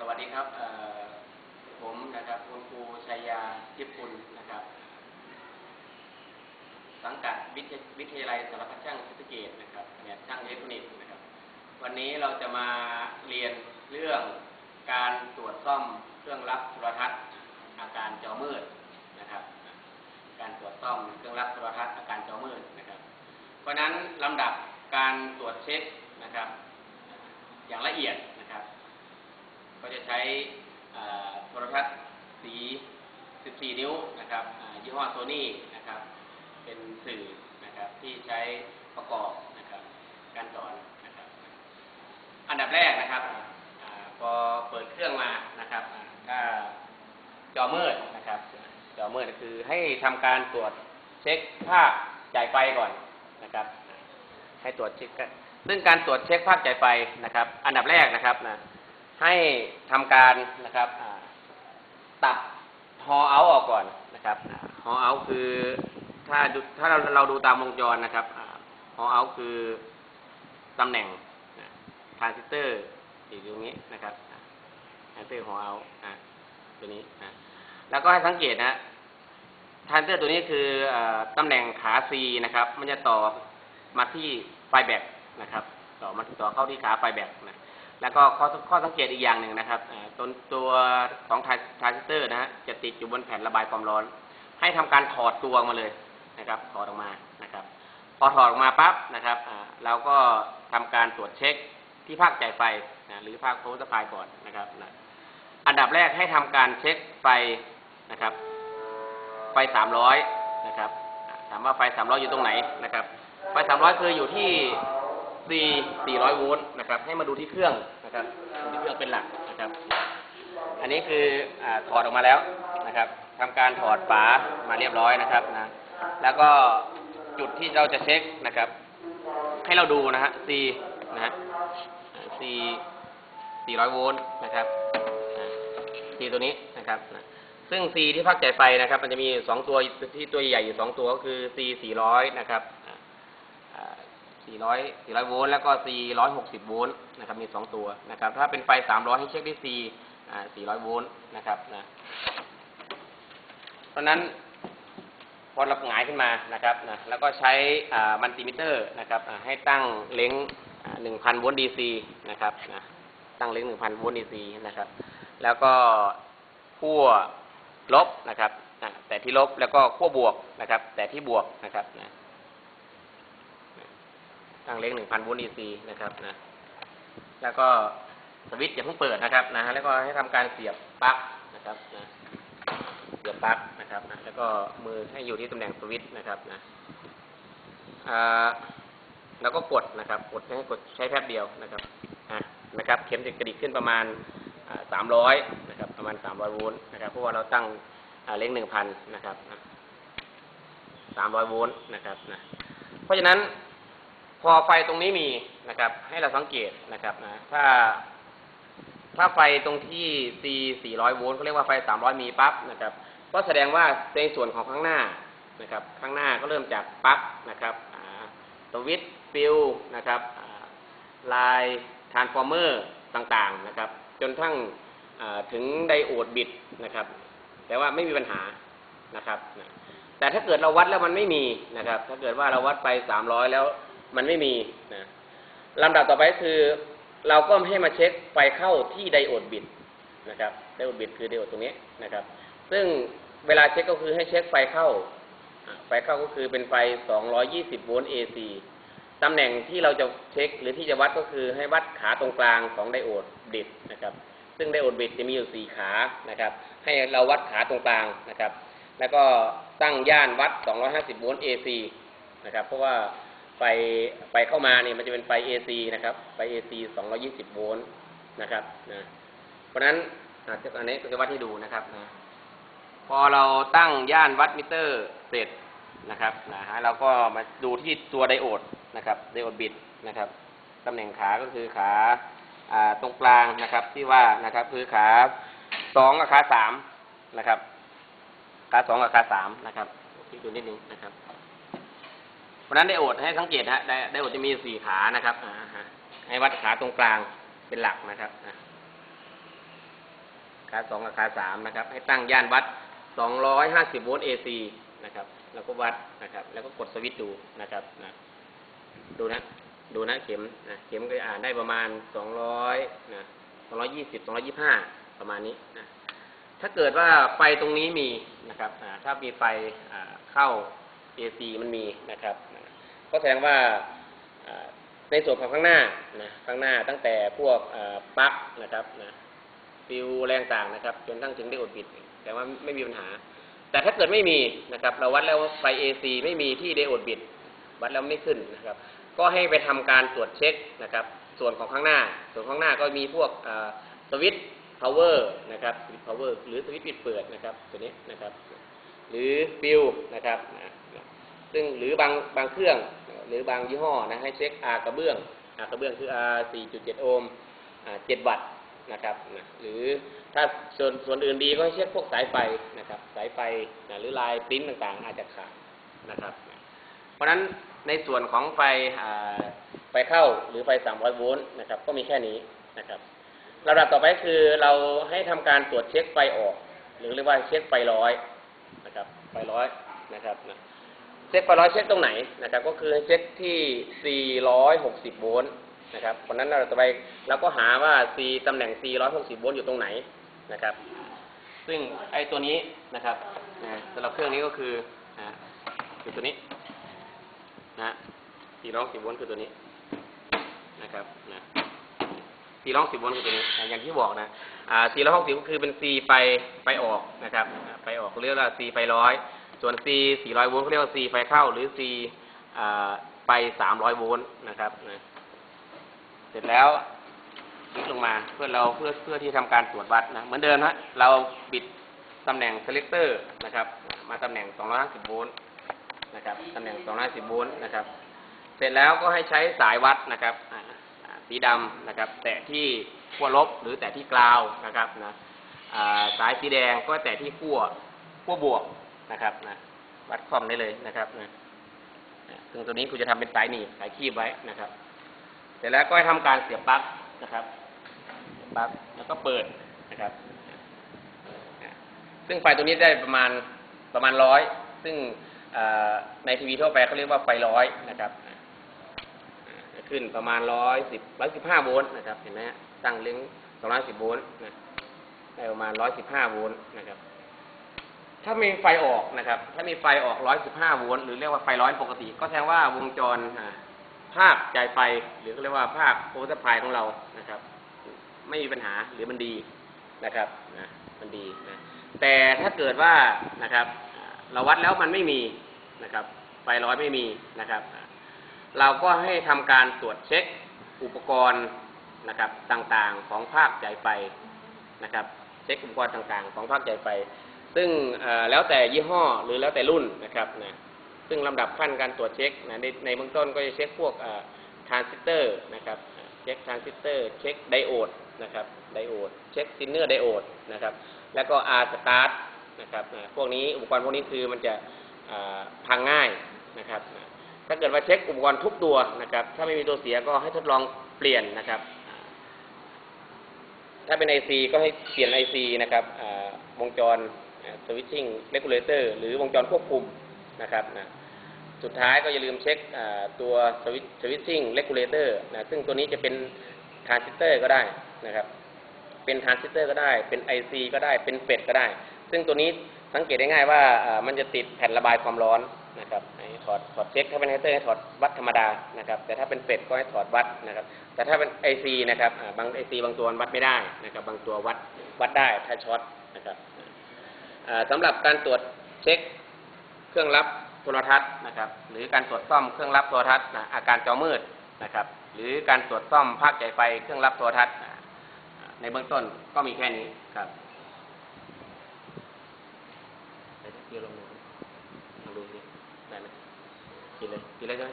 สวัสดีครับผมนะครับคุณครูชัยยาทิพย์คุณนะครับ สังกัดวิทยาลัยสารพัดช่างศรีสะเกษนะครับแผนกช่างอิเล็กทรอนิกส์นะครับ วันนี้เราจะมาเรียนเรื่องการตรวจซ่อมเครื่องรับโทรทัศน์ อาการจอมืดนะครับ การตรวจซ่อมเครื่องรับโทรทัศน์อาการจอมืดนะครับ เพราะฉะนั้นลำดับการตรวจเช็คนะครับ อย่างละเอียด ก็จะใช้โทรทัศน์สี 14 นิ้วนะครับยี่ห้อโซนี่นะครับ เป็นสื่อนะครับที่ใช้ประกอบนะครับ การสอนนะครับ อันดับแรกนะครับอพอเปิดเครื่องมานะครับอ่าถ้าจอมืดนะครับ จอมืดคือให้ทำการตรวจเช็คภาพจ่ายไฟก่อนนะครับ ให้ตรวจเช็คซึ่งการตรวจเช็คภาพจ่ายไฟนะครับ อันดับแรกนะครับนะ ให้ทำการนะครับอ่าตัดฮอเอาออกก่อนนะครับฮอเอาคือถ้าดูถ้าเราเราดูตามวงจรนะครับฮอเอาคือตำแหน่งทรานซิสเตอร์อยู่ตรงนี้นะครับทรานซิสเตอร์ฮอเอาตัวนี้นะแล้วก็ให้สังเกตนะทรานซิสเตอร์ตัวนี้คือเออตำแหน่งขา C นะครับ มันจะต่อมาที่ไฟแบตนะครับ ต่อมาต่อเข้าที่ขาไฟแบตนะ แล้วก็ข้อข้อสังเกตอีกอย่างหนึ่งนะครับตัวตัวของทรานทรานซิสเตอร์นะฮะจะติดอยู่บนแผ่นระบายความร้อน ให้ทำการถอดตัวออกมาเลยนะครับถอดออกมานะครับ พอถอดออกมาปั๊บนะครับเราก็ทำการตรวจเช็คที่ภาคจ่ายไฟนะหรือภาคโพลสไฟก่อนนะครับนะอันดับแรกให้ทำการเช็คไฟนะครับ ไฟสามร้อยนะครับถามว่าไฟสามร้อยอยู่ตรงไหนนะครับ ไฟสามร้อยคืออยู่ที่ C 400 โวลต์นะครับ ให้มาดูที่เครื่องนะครับดูที่เครื่องเป็นหลักนะครับ อันนี้คืออาถอดออกมาแล้วนะครับทำการถอดฝามาเรียบร้อยนะครับนะ แล้วก็จุดที่เราจะเช็คนะครับ ให้เราดูนะฮะ C นะฮะ C 400 โวลต์นะครับ C ตัวนี้นะครับนะซึ่ง C ที่พักจ่ายไฟนะครับ มันจะมีสองตัวที่ตัวใหญ่อยู่สองตัวก็คือ C 400 นะครับ 400 400 โวลต์แล้วก็ 460 โวลต์นะครับมี 2 ตัวนะครับ ถ้าเป็นไฟ 300 ให้เช็คที่ C อ่า 400 โวลต์นะครับนะเพราะนั้นพอเราหงายขึ้นมานะครับนะแล้วก็ใช้อ่ามัลติมิเตอร์นะครับอ่าให้ตั้งเล้ง 1,000 โวลต์ DC นะครับนะตั้งเล้ง 1,000 โวลต์ DC นะครับ แล้วก็ขั้วลบนะครับแต่ที่ลบแล้วก็ขั้วบวกนะครับ แต่ที่บวกนะครับนะ ตั้งเล็กหนึ่งพันโวลต์ DC นะครับนะ แล้วก็สวิตช์อย่าเพิ่งเปิดนะครับนะ แล้วก็ให้ทำการเสียบปลั๊กนะครับนะเสียบปลั๊กนะครับนะแล้วก็มือให้อยู่ที่ตำแหน่งสวิตช์นะครับนะอ่าแล้วก็กดนะครับ กดให้กดใช้แป๊บเดียวนะครับอะนะครับ เข็มจะกระดิกขึ้นประมาณสามร้อยนะครับ ประมาณสามร้อยโวลต์นะครับ เพราะว่าเราตั้งเล็กหนึ่งพันนะครับสามร้อยโวลต์นะครับนะ เพราะฉะนั้น พอไฟตรงนี้มีนะครับ ให้เราสังเกตนะครับนะถ้า ถ้าไฟตรงที่ C 400 โวลต์เขาเรียกว่าไฟ 300 มีปั๊บนะครับก็แสดงว่าในส่วนของข้างหน้านะครับ ข้างหน้าก็เริ่มจากปลั๊กนะครับอ่าสวิตช์ฟิลนะครับลายทรานส์ฟอร์เมอร์ต่างๆนะครับ จนทั้งถึงไดโอดบิดนะครับ แต่ว่าไม่มีปัญหานะครับแต่ถ้าเกิดเราวัดแล้วมันไม่มีนะครับ ถ้าเกิดว่าเราวัดไป 300 แล้ว มันไม่มีนะลำดับต่อไปคือ เราก็ให้มาเช็คไฟเข้าที่ไดโอดบิดนะครับไดโอดบิดคือไดโอดตรงนี้นะครับ ซึ่งเวลาเช็คก็คือให้เช็คไฟเข้า ไฟเข้าก็คือเป็นไฟ 220 โวลต์ AC ตำแหน่งที่เราจะเช็คหรือที่จะวัดก็คือให้วัดขาตรงกลางของไดโอดบิดนะครับ ซึ่งไดโอดบิดจะมีอยู่สี่ขานะครับ ให้เราวัดขาตรงกลางนะครับ แล้วก็ตั้งย่านวัด 250 โวลต์ AC นะครับ เพราะว่า ไฟไฟเข้ามาเนี่ยมันจะเป็นไฟ AC นะครับ ไฟ AC 220 โวลต์นะครับนะเพราะฉะนั้นอันนี้ก็จะวัดให้ดูนะครับนะพอเราตั้งย่านวัดมิเตอร์เสร็จนะครับนะฮะเราก็มาดูที่ตัวไดโอดนะครับไดโอดบิดนะครับตำแหน่งขาก็คือขาอ่าตรงกลางนะครับ ที่ว่านะครับคือขาสองกับขาสามนะครับ ขาสองกับขาสามนะครับที่ดูนิดนึงนะครับ เพราะฉะนั้นไดโอดให้สังเกตฮะไดไดโอดจะมีสี่ขานะครับอ่าฮะให้วัดขาตรงกลางเป็นหลักนะครับอะาสองอาคารสามนะครับ ให้ตั้งย่านวัด250โวลต์ AC นะครับ แล้วก็วัดนะครับ แล้วก็กดสวิตช์ดูนะครับนะดูนะ ดูนะเข็มนะเข็มก็อ่านได้ประมาณ200นะ220 225ประมาณนี้นะถ้าเกิดว่าไฟตรงนี้มีนะครับอ่าถ้ามีไฟอ่าเข้า AC มันมีนะครับนะ ก็แสดงว่าในส่วนของข้างหน้านะข้างหน้าตั้งแต่พวกปลั๊กนะครับนะฟิวแรงต่างนะครับ จนทั้งถึงได้อดบิด แต่ว่าไม่มีปัญหา แต่ถ้าเกิดไม่มีนะครับ เราวัดแล้วไฟ AC ไม่มีที่ไดโอดบิด วัดแล้วไม่ขึ้นนะครับ ก็ให้ไปทำการตรวจเช็คนะครับ ส่วนของข้างหน้า ส่วนข้างหน้าก็มีพวกสวิตช์ power นะครับสวิตช์ power หรือสวิตช์ปิดเปิดนะครับ ตัวนี้นะครับ หรือฟิวนะครับ ซึ่งหรือบางบางเครื่องหรือบางยี่ห้อนะให้เช็ค R กระเบื้อง R กระเบื้องคือ R 4.7 โอห์มอ่า7วัตต์นะครับนะหรือถ้าส่วนส่วนอื่นดีก็ให้เช็คพวกสายไฟนะครับ สายไฟนะหรือลายปริ้นต่างๆ อาจจะขาดนะครับนะเพราะฉะนั้นในส่วนของไฟไฟเข้าหรือไฟ 300 โวลต์นะครับ ก็มีแค่นี้นะครับระดับต่อไปคือเราให้ทำการตรวจเช็คไฟออก หรือเรียกว่าเช็คไฟร้อยนะครับ ไฟร้อยนะครับนะ เช็คไฟร้อยเช็คตรงไหนนะครับ ก็คือเช็คที่ 460 โวลต์นะครับเพราะนั้นเราจะไปเราก็หาว่า C ตำแหน่ง 460 โวลต์อยู่ตรงไหนนะครับ ซึ่งไอ้ตัวนี้นะครับสำหรับเครื่องนี้ก็คือคือตัวนี้นะ460 โวลต์คือตัวนี้นะครับนะ460 โวลต์คือตัวนี้อย่างที่บอกนะอ่า460ก็คือเป็น C ไปไปออกนะครับ ไปออกเรียกว่า C ไปร้อย ส่วน C 400 โวลต์เขาเรียกว่า C ไปเข้า หรือ C อไป 300 โวลต์นะครับนะเสร็จแล้วคลิกลงมาเพื่อเราเพื่อเพื่อที่ทำการตรวจวัดนะเหมือนเดิมฮะเราบิดตำแหน่ง selector นะครับ มาตำแหน่ง 250 โวลต์นะครับตำแหน่ง 250 โวลต์นะครับ เสร็จแล้วก็ให้ใช้สายวัดนะครับสีดำนะครับ แตะที่ขั้วลบหรือแตะที่กราวนะครับนะสายสีแดงก็แตะที่ขั้วขั้วบวก นะครับนะวัดคอมได้เลยนะครับนะซึ่งตัวนี้คุณจะทำเป็นสายหนีบสายคีบไว้นะครับ เสร็จแล้วก็ให้ทำการเสียบปลั๊กนะครับปลั๊กแล้วก็เปิดนะครับ ซึ่งไฟตัวนี้ได้ประมาณประมาณร้อยซึ่งในทีวีทั่วไปเขาเรียกว่าไฟร้อยนะครับ ขึ้นประมาณร้อยสิบร้อยสิบห้าโวลต์นะครับเห็นไหมตั้งเลี้ยงสองร้อยสิบโวลต์นะได้ประมาณร้อยสิบห้าโวลต์นะครับ ถ้ามีไฟออกนะครับ ถ้ามีไฟออก 115 โวลต์หรือเรียกว่าไฟร้อนปกติ ก็แสดงว่าวงจรอ่าภาคจ่ายไฟ หรือเรียกว่าภาคโอเวอร์สปายของเรานะครับ ไม่มีปัญหาหรือมันดีนะครับนะมันดีนะแต่ถ้าเกิดว่านะครับเราวัดแล้วมันไม่มีนะครับ ไฟร้อนไม่มีนะครับ เราก็ให้ทำการตรวจเช็คอุปกรณ์นะครับต่างๆของภาคจ่ายไฟนะครับ เช็คอุปกรณ์ต่างๆ ของภาคจ่ายไฟ ซึ่งแล้วแต่ยี่ห้อหรือแล้วแต่รุ่นนะครับนะซึ่งลำดับขั้นการตรวจเช็คนะในในเบื้องต้นก็จะเช็คพวกทรานซิสเตอร์นะครับเช็คทรานซิสเตอร์เช็คไดโอดนะครับไดโอดเช็คซินเนอร์ไดโอดนะครับแล้วก็ R start นะครับนะพวกนี้อุปกรณ์พวกนี้คือมันจะพังง่ายนะครับนะถ้าเกิดว่าเช็คอุปกรณ์ทุกตัวนะครับ ถ้าไม่มีตัวเสียก็ให้ทดลองเปลี่ยนนะครับ ถ้าเป็น IC ก็ให้เปลี่ยน IC นะครับวงจร สวิตชิ่งเ e กูลเลเตอร์หรือวงจรควบคุมนะครับนะสุดท้ายก็อย่าลืมเช็คตัวสวิตสวิตชิ่งเ e กูลเลเตอร์นะซึ่งตัวนี้จะเป็นทรานซิสเตอร์ก็ได้นะครับเป็นทรานซิสเตอร์ก็ได้เป็น IC ก็ได้เป็นเป็ดก็ได้ ซึ่งตัวนี้สังเกตได้ง่ายว่ามันจะติดแผ่นระบายความร้อนนะครับถอดถอดเช็คถ้าเป็นไฮเตอร์ให้ถอดวัดธรรมดานะครับ แต่ถ้าเป็นเป็ดก็ให้ถอดวัดนะครับ แต่ถ้าเป็น IC นะครับอ่าบาง IC บางตัววัดไม่ได้นะครับ บางตัววัดวัดได้ถ้าช็อตนะครับ สำหรับการตรวจเช็คเครื่องรับโทรทัศน์นะครับ หรือการตรวจซ่อมเครื่องรับโทรทัศน์อาการจอมืดนะครับ หรือการตรวจซ่อมภาคจ่ายไฟเครื่องรับโทรทัศน์ในเบื้องต้นก็มีแค่นี้ครับเดี๋ยวลองดูลองดูสิได้ไหมกินเลยกินเลยใช่ไหม